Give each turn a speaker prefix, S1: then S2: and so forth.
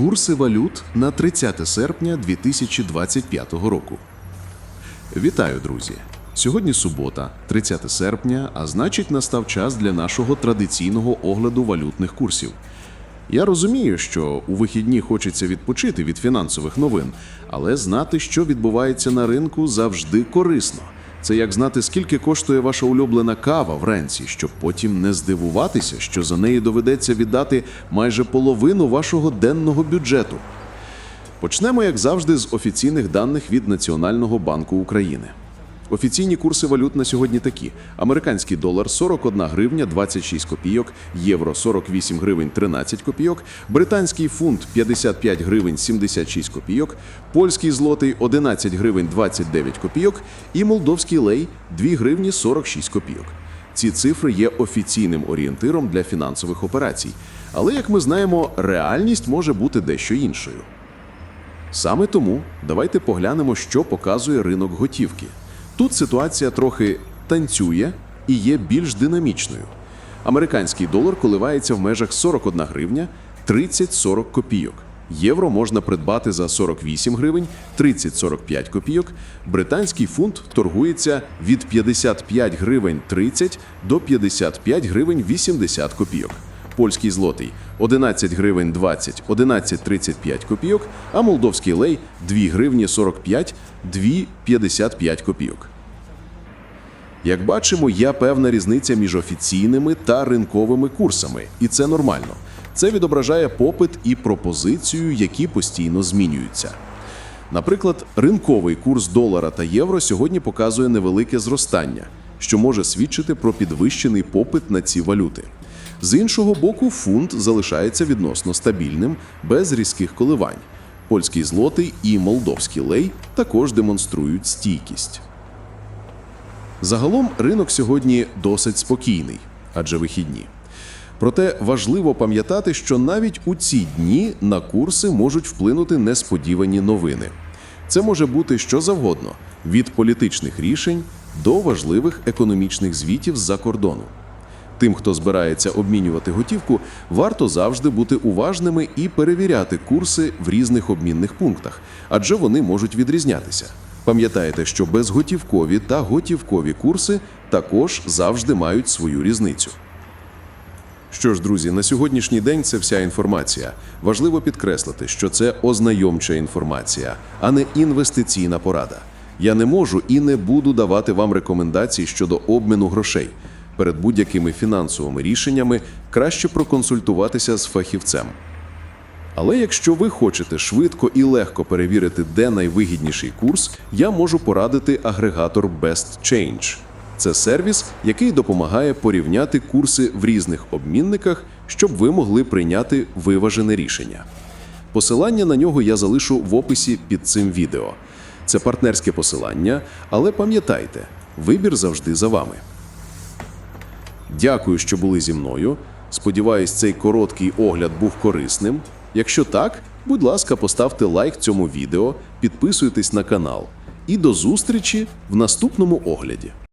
S1: Курси валют на 30 серпня 2025 року. Вітаю, друзі! Сьогодні субота, 30 серпня, а значить, настав час для нашого традиційного огляду валютних курсів. Я розумію, що у вихідні хочеться відпочити від фінансових новин, але знати, що відбувається на ринку, завжди корисно. Це як знати, скільки коштує ваша улюблена кава вранці, щоб потім не здивуватися, що за неї доведеться віддати майже половину вашого денного бюджету. Почнемо, як завжди, з офіційних даних від Національного банку України. Офіційні курси валют на сьогодні такі: американський долар 41 гривня 26 копійок, євро 48 гривень 13 копійок, британський фунт 55 гривень 76 копійок, польський злотий 11 гривень 29 копійок і молдовський лей 2 гривні 46 копійок. Ці цифри є офіційним орієнтиром для фінансових операцій. Але, як ми знаємо, реальність може бути дещо іншою. Саме тому давайте поглянемо, що показує ринок готівки. Тут ситуація трохи танцює і є більш динамічною. Американський долар коливається в межах 41 гривня 30-40 копійок. Євро можна придбати за 48 гривень 30-45 копійок. Британський фунт торгується від 55 гривень 30 до 55 гривень 80 копійок. Польський злотий 11 гривень 20, 11,35 копійок, а молдовський лей 2 гривні 45, 2,55 копійок. Як бачимо, є певна різниця між офіційними та ринковими курсами, і це нормально. Це відображає попит і пропозицію, які постійно змінюються. Наприклад, ринковий курс долара та євро сьогодні показує невелике зростання, що може свідчити про підвищений попит на ці валюти. З іншого боку, фунт залишається відносно стабільним, без різких коливань. Польський злотий і молдовський лей також демонструють стійкість. Загалом ринок сьогодні досить спокійний, адже вихідні. Проте важливо пам'ятати, що навіть у ці дні на курси можуть вплинути несподівані новини. Це може бути що завгодно від політичних рішень до важливих економічних звітів з-за кордону. Тим, хто збирається обмінювати готівку, варто завжди бути уважними і перевіряти курси в різних обмінних пунктах, адже вони можуть відрізнятися. Пам'ятайте, що безготівкові та готівкові курси також завжди мають свою різницю. Що ж, друзі, на сьогоднішній день це вся інформація. Важливо підкреслити, що це ознайомча інформація, а не інвестиційна порада. Я не можу і не буду давати вам рекомендацій щодо обміну грошей. Перед будь-якими фінансовими рішеннями краще проконсультуватися з фахівцем. Але якщо ви хочете швидко і легко перевірити, де найвигідніший курс, я можу порадити агрегатор Best Change. Це сервіс, який допомагає порівняти курси в різних обмінниках, щоб ви могли прийняти виважене рішення. Посилання на нього я залишу в описі під цим відео. Це партнерське посилання, але пам'ятайте, вибір завжди за вами. Дякую, що були зі мною. Сподіваюсь, цей короткий огляд був корисним. Якщо так, будь ласка, поставте лайк цьому відео, підписуйтесь на канал. І до зустрічі в наступному огляді.